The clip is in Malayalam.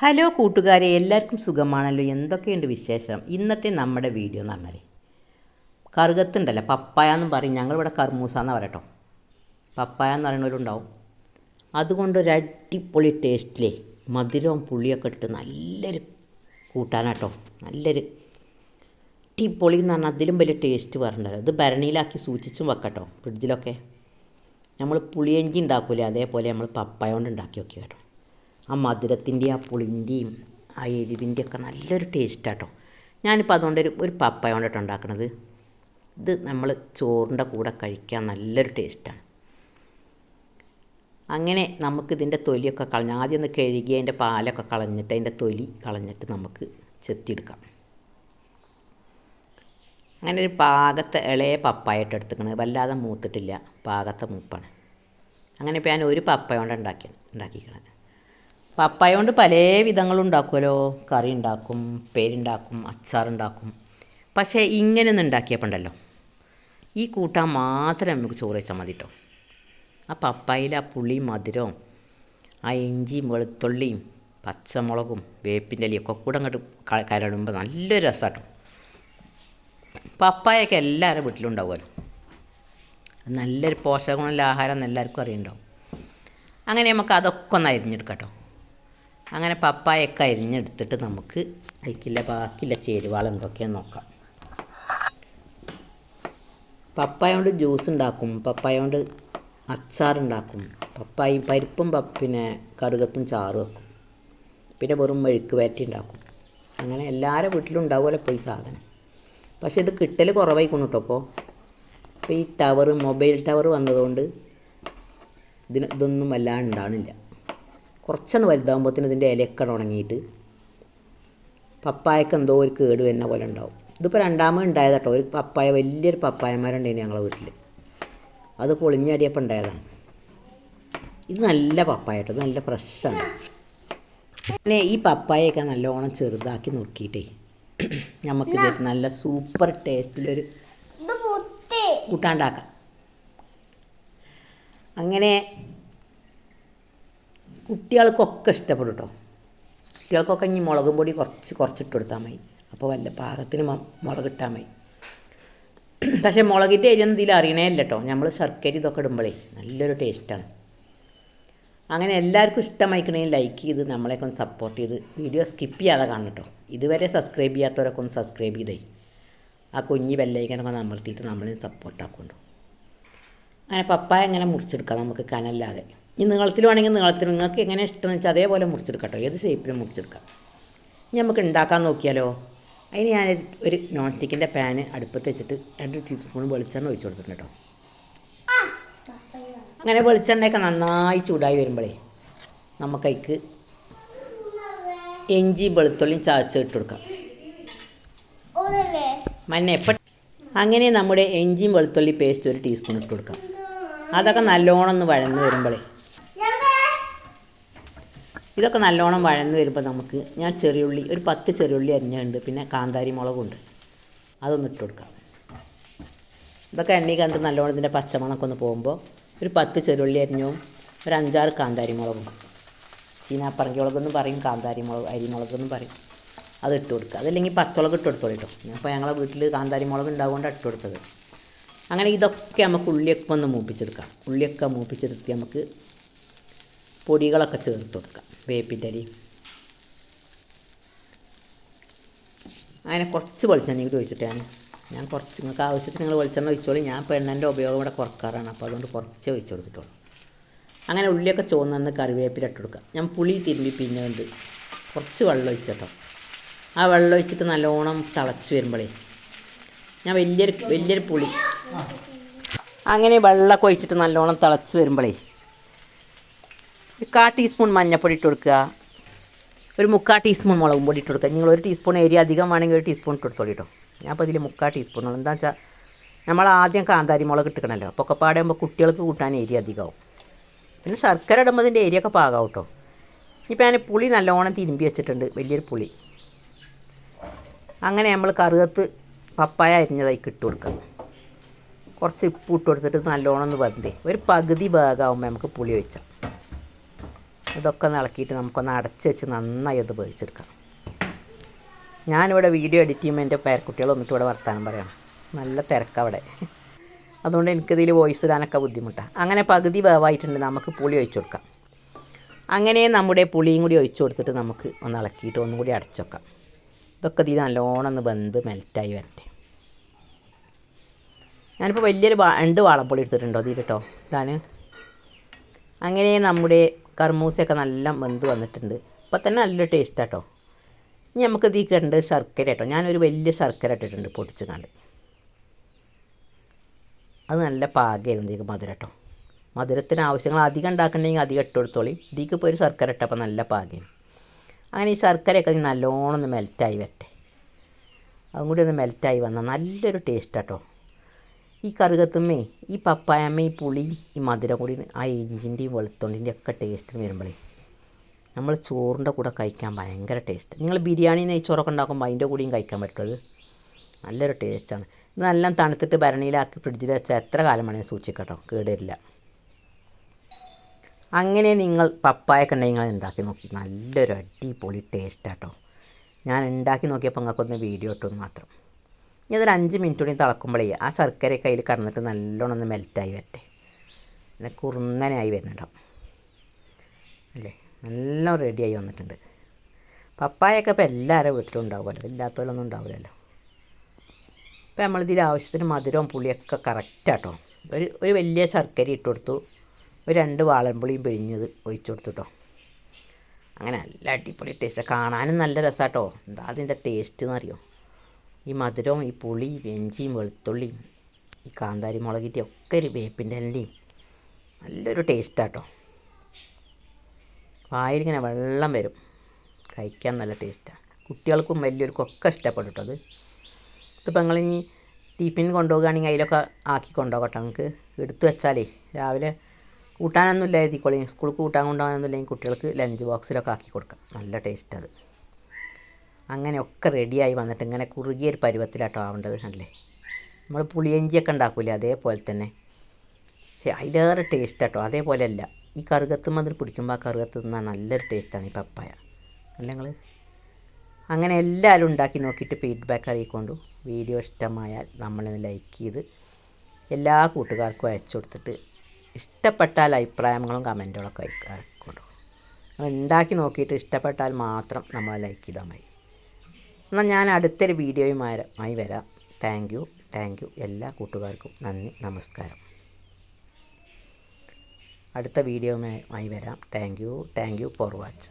ഹലോ കൂട്ടുകാരെ എല്ലാവർക്കും സുഖമാണല്ലോ. എന്തൊക്കെയുണ്ട് വിശേഷം? ഇന്നത്തെ നമ്മുടെ വീഡിയോ എന്ന് പറഞ്ഞാൽ കറുകത്തുണ്ടല്ലോ പപ്പായ എന്ന് പറയും. ഞങ്ങളിവിടെ കർമൂസ എന്ന് പറയട്ടോ പപ്പായ എന്ന് പറയുന്നവരുണ്ടാവും. അതുകൊണ്ട് ഒരു അടിപൊളി ടേസ്റ്റിലേ മധുരവും പുളിയൊക്കെ ഇട്ട് നല്ലൊരു കൂട്ടാനാട്ടോ നല്ലൊരു അടിപൊളി എന്ന് പറഞ്ഞാൽ അതിലും വലിയ ടേസ്റ്റ് പറഞ്ഞല്ലോ ഇത് ഭരണിയിലാക്കി സൂക്ഷിച്ചും വെക്കട്ടോ ഫ്രിഡ്ജിലൊക്കെ. നമ്മൾ പുളിയഞ്ചി ഉണ്ടാക്കൂലേ അതേപോലെ നമ്മൾ പപ്പായ കൊണ്ട് ഉണ്ടാക്കി വെക്കുക കേട്ടോ ആ മധുരത്തിന്റെയും ആ പുളിന്റെയും ആ എരിവിന്റെ ഒക്കെ നല്ലൊരു ടേസ്റ്റാട്ടോ. ഞാനിപ്പോൾ അതുകൊണ്ട് ഒരു ഒരു പപ്പായ കൊണ്ടിട്ട് ഉണ്ടാക്കണത്. ഇത് നമ്മൾ ചോറിന്റെ കൂടെ കഴിക്കാൻ നല്ലൊരു ടേസ്റ്റാണ്. അങ്ങനെ നമുക്കിതിന്റെ തൊലിയൊക്കെ കളഞ്ഞ് ആദ്യം ഒന്ന് കഴുകി അതിന്റെ പാലൊക്കെ കളഞ്ഞിട്ട് അതിന്റെ തൊലി കളഞ്ഞിട്ട് നമുക്ക് ചെത്തിയെടുക്കാം. അങ്ങനെ ഒരു പാകത്തെ ഇളയ പപ്പായിട്ട് എടുത്തുക്കണത് വല്ലാതെ മൂത്തിട്ടില്ല. പാകത്തെ മൂപ്പാണ്. അങ്ങനെ ഇപ്പോൾ ഞാൻ ഒരു പപ്പ കൊണ്ട് ഉണ്ടാക്കി ഉണ്ടാക്കിക്കണത്. പപ്പായ കൊണ്ട് പല വിധങ്ങളും ഉണ്ടാക്കുമല്ലോ കറി ഉണ്ടാക്കും പേരുണ്ടാക്കും അച്ചാറുണ്ടാക്കും പക്ഷേ ഇങ്ങനെയൊന്നും ഉണ്ടാക്കിയപ്പോൾ ഉണ്ടല്ലോ ഈ കൂട്ടാൻ മാത്രം നമുക്ക് ചോറ് വെച്ചാൽ മതി കേട്ടോ ആ പപ്പായിൽ ആ പുളിയും മധുരവും ആ ഇഞ്ചിയും വെളുത്തുള്ളിയും പച്ചമുളകും വേപ്പിന്റെ ഇലയൊക്കെ കൂടെ അങ്ങോട്ട് കരടുമ്പോൾ നല്ലൊരു രസമാട്ടോ പപ്പായൊക്കെ എല്ലാവരുടെ വീട്ടിലും ഉണ്ടാവുമല്ലോ. നല്ലൊരു പോഷകമുള്ള ആഹാരം എല്ലാവർക്കും അറിയുന്നുണ്ടാവും. അങ്ങനെ നമുക്ക് അതൊക്കെ ഒന്ന് അരിഞ്ഞെടുക്കാം കേട്ടോ. അങ്ങനെ പപ്പായൊക്കെ അരിഞ്ഞെടുത്തിട്ട് നമുക്ക് അതിക്കില്ല ബാക്കിയുള്ള എന്തൊക്കെയാന്ന് നോക്കാം. പപ്പായ കൊണ്ട് ജ്യൂസ് ഉണ്ടാക്കും പപ്പായ കൊണ്ട് അച്ചാറുണ്ടാക്കും പപ്പായ പരിപ്പും പിന്നെ കറുകത്തും ചാറ് വെക്കും. പിന്നെ വെറും മെഴുക്ക് വരട്ടി ഉണ്ടാക്കും. അങ്ങനെ എല്ലാവരുടെ വീട്ടിലും ഉണ്ടാവുമല്ലോ ഇപ്പോൾ ഈ സാധനം. പക്ഷേ ഇത് കിട്ടൽ കുറവായിക്കുന്നു കേട്ടോ അപ്പോൾ ഇപ്പോൾ ഈ ടവർ മൊബൈൽ ടവർ വന്നതുകൊണ്ട് ഇതിന് ഇതൊന്നും വല്ലാതെ ഉണ്ടാകണില്ല കുറച്ചൊന്ന് വലുതാകുമ്പോഴത്തേന് ഇതിന്റെ ഇലയൊക്കെ ഉണങ്ങിയിട്ട് പപ്പായക്ക് എന്തോ ഒരു കേട് വരുന്ന പോലെ ഉണ്ടാവും. ഇതിപ്പോൾ രണ്ടാമത് ഉണ്ടായത് കേട്ടോ ഒരു പപ്പായ വലിയൊരു പപ്പായമാരുണ്ടായിരുന്നു ഞങ്ങളെ വീട്ടിൽ അത് പൊളിഞ്ഞടിയപ്പം ഉണ്ടായതാണ്. ഇത് നല്ല പപ്പായ കേട്ടോ. ഇത് നല്ല ഫ്രഷാണ്. പിന്നെ ഈ പപ്പായൊക്കെ നല്ലോണം ചെറുതാക്കി നോക്കിയിട്ടേ നമുക്ക് നല്ല സൂപ്പർ ടേസ്റ്റിലൊരു കൂട്ടാണ്ടാക്കാം. അങ്ങനെ കുട്ടികൾക്കൊക്കെ ഇഷ്ടപ്പെടും കേട്ടോ കുട്ടികൾക്കൊക്കെ ഇനി മുളകും പൊടി കുറച്ച് കുറച്ചിട്ട് കൊടുത്താൽ മതി. അപ്പോൾ വല്ല പാകത്തിന് മുളക് ഇട്ടാൽ മതി. പക്ഷേ മുളകിന്റെ എരിയൊന്നും ഇതിൽ അറിയണേ ഇല്ല കേട്ടോ നമ്മൾ ശർക്കര ഇതൊക്കെ ഇടുമ്പോഴേ നല്ലൊരു ടേസ്റ്റാണ് അങ്ങനെ എല്ലാവർക്കും ഇഷ്ടമായിക്കണമെങ്കിൽ ലൈക്ക് ചെയ്ത് നമ്മളെയൊക്കെ ഒന്ന് സപ്പോർട്ട് ചെയ്ത് വീഡിയോ സ്കിപ്പ് ചെയ്യാതെ കാണണം കേട്ടോ ഇതുവരെ സബ്സ്ക്രൈബ് ചെയ്യാത്തവരൊക്കെ ഒന്ന് സബ്സ്ക്രൈബ് ചെയ്തേ. ആ കുഞ്ഞി ബെല്ലൈക്കനൊക്കെ ഒന്ന് അമർത്തിയിട്ട് നമ്മളെ സപ്പോർട്ടാക്കുന്നുണ്ടോ അങ്ങനെ പപ്പായ എങ്ങനെ മുറിച്ചെടുക്കാം നമുക്ക് കനല്ലാതെ. ഈ നീളത്തിൽ വേണമെങ്കിൽ നീളത്തിൽ നിങ്ങൾക്ക് എങ്ങനെ ഇഷ്ടം വെച്ചാൽ അതേപോലെ മുറിച്ചെടുക്കാം ഏത് ഷേപ്പിലും മുറിച്ചെടുക്കാം. ഇനി നമുക്ക് ഉണ്ടാക്കാൻ നോക്കിയാലോ? അതിന് ഞാൻ ഒരു നോൺ സ്റ്റിക്കിന്റെ പാന് അടുപ്പത്ത് വെച്ചിട്ട് രണ്ട് ടീ സ്പൂൺ വെളിച്ചെണ്ണ ഒഴിച്ചു കൊടുത്തിട്ടുണ്ട് കേട്ടോ. അങ്ങനെ വെളിച്ചെണ്ണയൊക്കെ നന്നായി ചൂടായി വരുമ്പോഴേ നമുക്കതിക്ക് ഇഞ്ചി വെളുത്തുള്ളിയും ചതച്ച് ഇട്ട് കൊടുക്കാം. മഞ്ഞ എപ്പ അങ്ങനെ നമ്മുടെ ഇഞ്ചിയും വെളുത്തുള്ളി പേസ്റ്റ് ഒരു ടീസ്പൂൺ ഇട്ട് കൊടുക്കാം. അതൊക്കെ നല്ലോണം ഒന്ന് വഴന്ന് വരുമ്പോഴേ ഇതൊക്കെ നല്ലോണം വഴന്ന് വരുമ്പോൾ നമുക്ക് ഞാൻ ചെറിയുള്ളി ഒരു പത്ത് ചെറിയുള്ളി അരിഞ്ഞുണ്ട് പിന്നെ കാന്താരി മുളകുണ്ട്. അതൊന്ന് ഇട്ട് കൊടുക്കാം. ഇതൊക്കെ എണ്ണി കണ്ട് നല്ലോണം ഇതിന്റെ പച്ചമണമൊക്കെ ഒന്ന് പോകുമ്പോൾ ഒരു പത്ത് ചെറുള്ളി അരിഞ്ഞും ഒരു അഞ്ചാറ് കാന്താരി മുളകും. ചീനാപ്പറങ്കി മുളകെന്നും പറയും കാന്താരി മുളക് അരിമുളകെന്നും പറയും. അത് ഇട്ട് കൊടുക്കുക. അതല്ലെങ്കിൽ പച്ചമുളക് ഇട്ട് കൊടുത്തോളൂ കേട്ടോ അപ്പോൾ ഞങ്ങളെ വീട്ടിൽ കാന്താരി മുളക് ഉണ്ടാവുകൊണ്ട് ഇട്ട് കൊടുത്തത്. അങ്ങനെ ഇതൊക്കെ നമുക്ക് ഉള്ളിയൊക്കെ ഒന്ന് മൂപ്പിച്ചെടുക്കാം. ഉള്ളിയൊക്കെ മൂപ്പിച്ചെടുത്ത് നമുക്ക് പൊടികളൊക്കെ ചേർത്ത് കൊടുക്കാം വേപ്പിന്റെ അരി. അങ്ങനെ കുറച്ച് വെളിച്ചെണ്ണ കൂടി ഒഴിച്ചിട്ടാണ് ഞാൻ കുറച്ച് നിങ്ങൾക്ക് ആവശ്യത്തിന് നിങ്ങൾ വെളിച്ചെണ്ണ ഒഴിച്ചോളൂ. ഞാൻ പെണ്ണിന്റെ ഉപയോഗം ഇവിടെ കുറക്കാറാണ്. അപ്പോൾ അതുകൊണ്ട് കുറച്ച് ഒഴിച്ചു കൊടുത്തിട്ടുള്ളൂ. അങ്ങനെ ഉള്ളിയൊക്കെ ചുവന്നു കറിവേപ്പില ഇട്ട് കൊടുക്കുക. ഞാൻ പുളി തിരുമ്പി പിന്നെ ഉണ്ട് കുറച്ച് വെള്ളം ഒഴിച്ചട്ടോ. ആ വെള്ളം ഒഴിച്ചിട്ട് നല്ലോണം തിളച്ച് വരുമ്പോഴേ ഞാൻ വലിയൊരു വലിയൊരു പുളി. അങ്ങനെ വെള്ളമൊക്കെ ഒഴിച്ചിട്ട് നല്ലോണം തിളച്ച് വരുമ്പോഴേ ഒരു കാ ടീസ്പൂൺ മഞ്ഞൾപ്പൊടി ഇട്ട് കൊടുക്കുക. ഒരു മുക്കാൽ ടീസ്പൂൺ മുളകും പൊടി ഇട്ട് കൊടുക്കുക. നിങ്ങൾ ഒരു ടീസ്പൂൺ ഏരിയ അധികം വേണമെങ്കിൽ ഒരു ടീസ്പൂൺ ഇട്ട് കൊടുത്തോളൂ കേട്ടോ ഞാൻ അപ്പോൾ ഇതിൽ മുക്കാൽ ടീസ്പൂൺ എന്താ വെച്ചാൽ നമ്മൾ ആദ്യം കാന്താരി മുളക് ഇട്ടിക്കണല്ലോ. അപ്പോൾ കുട്ടികൾക്ക് കൂട്ടാൻ എരി അധികമാവും പിന്നെ ശർക്കര ഇടുമ്പോൾ ഇതിന്റെ ഒക്കെ പാകാവും കേട്ടോ ഇപ്പം ഞാൻ പുളി നല്ലോണം തിരുമ്പി വെച്ചിട്ടുണ്ട്. വലിയൊരു പുളി. അങ്ങനെ നമ്മൾ കറുകത്ത് പപ്പായ അരിഞ്ഞതായി ഇട്ട് കൊടുക്കാം കുറച്ച് ഉപ്പ് ഇട്ട് കൊടുത്തിട്ട് നല്ലോണം ഒന്ന് വന്നേ ഒരു പകുതി ഭാഗമാകുമ്പോൾ നമുക്ക് പുളി ഒഴിച്ചാൽ ഇതൊക്കെ ഒന്ന് ഇളക്കിയിട്ട് നമുക്കൊന്ന് അടച്ച് വെച്ച് നന്നായി ഒന്ന് വേവിച്ചെടുക്കാം. ഞാനിവിടെ വീഡിയോ എഡിറ്റ് ചെയ്യുമ്പോൾ എന്റെ പേരക്കുട്ടികൾ വന്നിട്ട് ഇവിടെ വർത്താനം പറയണം. നല്ല തിരക്കവിടെ അതുകൊണ്ട് എനിക്കിതിൽ വോയിസ് ഇടാനൊക്കെ ബുദ്ധിമുട്ടാണ് അങ്ങനെ പകുതി വേവായിട്ടുണ്ട് നമുക്ക് പുളി ഒഴിച്ചു കൊടുക്കാം. അങ്ങനെ നമ്മുടെ പുളിയും കൂടി ഒഴിച്ചു കൊടുത്തിട്ട് നമുക്ക് ഒന്ന് ഇളക്കിയിട്ട് ഒന്നും കൂടി അടച്ചു വെക്കാം. ഇതൊക്കെ ഇതിൽ നല്ലോണം ഒന്ന് വെന്ത് മെൽറ്റായി വരട്ടെ. ഞാനിപ്പോൾ വലിയൊരു രണ്ട് വാളംപുളി എടുത്തിട്ടുണ്ടോ ഇതിൽ കേട്ടോ ഇതാണ്. അങ്ങനെ നമ്മുടെ കർമൂസയൊക്കെ നല്ല വെന്ത് വന്നിട്ടുണ്ട്. അപ്പോൾ തന്നെ നല്ല ടേസ്റ്റ് കേട്ടോ ഇനി നമുക്ക് ഇതിൽ കണ്ട് ശർക്കര കേട്ടോ ഞാനൊരു വലിയ ശർക്കര ഇട്ടിട്ടുണ്ട് പൊടിച്ച് കണ്ട് അത് നല്ല പാകമായിരുന്നു ഇതിക്ക് മധുരം കേട്ടോ മധുരത്തിന് ആവശ്യങ്ങൾ അധികം ഉണ്ടാക്കണമെങ്കിൽ അധികം ഇട്ട് കൊടുത്തോളി. ഇതിലേക്ക് ഇപ്പോൾ ഒരു ശർക്കര ഇട്ടപ്പോൾ നല്ല പാകം അങ്ങനെ ഈ ശർക്കരയൊക്കെ നല്ലോണം ഒന്ന് മെൽറ്റായി വരട്ടെ. അതും കൂടി ഒന്ന് മെൽറ്റായി വന്നാൽ നല്ലൊരു ടേസ്റ്റ് കേട്ടോ ഈ കറുകത്തുമ്മേ ഈ പപ്പായമ്മ ഈ പുളി ഈ മധുരം കൂടി ആ ഇഞ്ചിന്റെയും വെളുത്തുള്ളിന്റെയും ഒക്കെ ടേസ്റ്റിന് വരുമ്പോഴേ നമ്മൾ ചോറിന്റെ കൂടെ കഴിക്കാൻ ഭയങ്കര ടേസ്റ്റ് നിങ്ങൾ ബിരിയാണി നെയ്ച്ചോറൊക്കെ ഉണ്ടാക്കുമ്പോൾ അതിന്റെ കൂടിയും കഴിക്കാൻ പറ്റുള്ളത് നല്ലൊരു ടേസ്റ്റാണ് ഇത് നല്ല തണുത്തിട്ട് ഭരണിയിലാക്കി ഫ്രിഡ്ജിൽ വെച്ചാൽ എത്ര കാലം വേണമെങ്കിൽ സൂക്ഷിക്കട്ടോ കേടില്ല അങ്ങനെ നിങ്ങൾ പപ്പായൊക്കെ ഉണ്ടെങ്കിൽ നിങ്ങൾ ഉണ്ടാക്കി നോക്കി. നല്ലൊരു അടിപൊളി ടേസ്റ്റാട്ടോ ഞാൻ ഉണ്ടാക്കി നോക്കിയപ്പോൾ നിങ്ങൾക്കൊന്ന് വീഡിയോ ഇട്ടു മാത്രം. ഇനി അതൊരു അഞ്ച് മിനിറ്റ് കൂടി തിളക്കുമ്പോഴേ ആ ശർക്കര കയ്യിൽ കടന്നിട്ട് നല്ലോണം ഒന്ന് മെൽറ്റായി വരട്ടെ. പിന്നെ കുറുന്നനായി വരുന്നുണ്ടാവും അല്ലേ? നല്ല റെഡിയായി വന്നിട്ടുണ്ട്. പപ്പായൊക്കെ ഇപ്പോൾ എല്ലാവരുടെ വീട്ടിലും ഉണ്ടാവുമല്ലോ? ഇല്ലാത്തവരൊന്നും ഉണ്ടാവില്ലല്ലോ. ഇപ്പോൾ നമ്മളിതിൽ ആവശ്യത്തിന് മധുരവും പുളിയൊക്കെ കറക്റ്റാട്ടോ ഒരു ഒരു വലിയ ശർക്കര ഇട്ട് കൊടുത്തു. ഒരു രണ്ട് വാളൻപുളിയും പിഴിഞ്ഞത് ഒഴിച്ചു കൊടുത്തു കേട്ടോ അങ്ങനെ നല്ല അടിപൊളി ടേസ്റ്റ് കാണാനും നല്ല രസമാട്ടോ എന്താ അതിന്റെ ടേസ്റ്റ് എന്നറിയോ ഈ മധുരവും ഈ പുളി വെഞ്ചിയും വെളുത്തുള്ളിയും ഈ കാന്താരി മുളകിന്റെ ഒക്കെ ഒരു വേപ്പിന്റെ എണ്ണയും നല്ലൊരു ടേസ്റ്റാട്ടോ വായിലിങ്ങനെ വെള്ളം വരും. കഴിക്കാൻ നല്ല ടേസ്റ്റാണ് കുട്ടികൾക്കും വലിയവർക്കും ഒക്കെ ഇഷ്ടപ്പെടും കേട്ടോ അത്. ഇതിപ്പോൾ നിങ്ങളിനി ടിഫിൻ കൊണ്ടുപോകുകയാണെങ്കിൽ അതിലൊക്കെ ആക്കി കൊണ്ടുപോകട്ടെ നിങ്ങൾക്ക് എടുത്തു വെച്ചാലേ രാവിലെ കൂട്ടാനൊന്നും ഇല്ല സ്കൂൾ കൂട്ടാൻ കൊണ്ടുപോകാനൊന്നുമില്ലെങ്കിൽ കുട്ടികൾക്ക് ലഞ്ച് ബോക്സിലൊക്കെ ആക്കി കൊടുക്കാം. നല്ല ടേസ്റ്റ് അത്. അങ്ങനെ ഒക്കെ റെഡിയായി വന്നിട്ട് ഇങ്ങനെ കുറുകിയൊരു പരുവത്തിലാട്ടോ ആവേണ്ടത് അല്ലേ നമ്മൾ പുളിയഞ്ചിയൊക്കെ ഉണ്ടാക്കൂലേ അതേപോലെ തന്നെ. പക്ഷേ അതിലേറെ ടേസ്റ്റ് കേട്ടോ അതേപോലെ അല്ല ഈ കറുകത്ത് മതിൽ പിടിക്കുമ്പോൾ ആ കറുകത്ത് തിന്നാൽ നല്ലൊരു ടേസ്റ്റാണ് ഈ പപ്പായ. അല്ല നിങ്ങൾ അങ്ങനെ എല്ലാവരും ഉണ്ടാക്കി നോക്കിയിട്ട് ഫീഡ്ബാക്ക് അറിയിക്കൊണ്ടു. വീഡിയോ ഇഷ്ടമായാൽ നമ്മളൊന്ന് ലൈക്ക് ചെയ്ത് എല്ലാ കൂട്ടുകാർക്കും അയച്ചു കൊടുത്തിട്ട് ഇഷ്ടപ്പെട്ടാൽ അഭിപ്രായങ്ങളും കമന്റുകളൊക്കെ അയക്കാറുണ്ട് നിങ്ങൾ ഉണ്ടാക്കി നോക്കിയിട്ട് ഇഷ്ടപ്പെട്ടാൽ മാത്രം നമ്മൾ ലൈക്ക് ചെയ്താൽ മതി. എന്നാൽ ഞാൻ അടുത്തൊരു വീഡിയോയുമായി വരാം. താങ്ക് യു താങ്ക് യു എല്ലാ കൂട്ടുകാർക്കും നന്ദി നമസ്കാരം. അടുത്ത വീഡിയോയുമായി വരാം. Thank you thank you for watch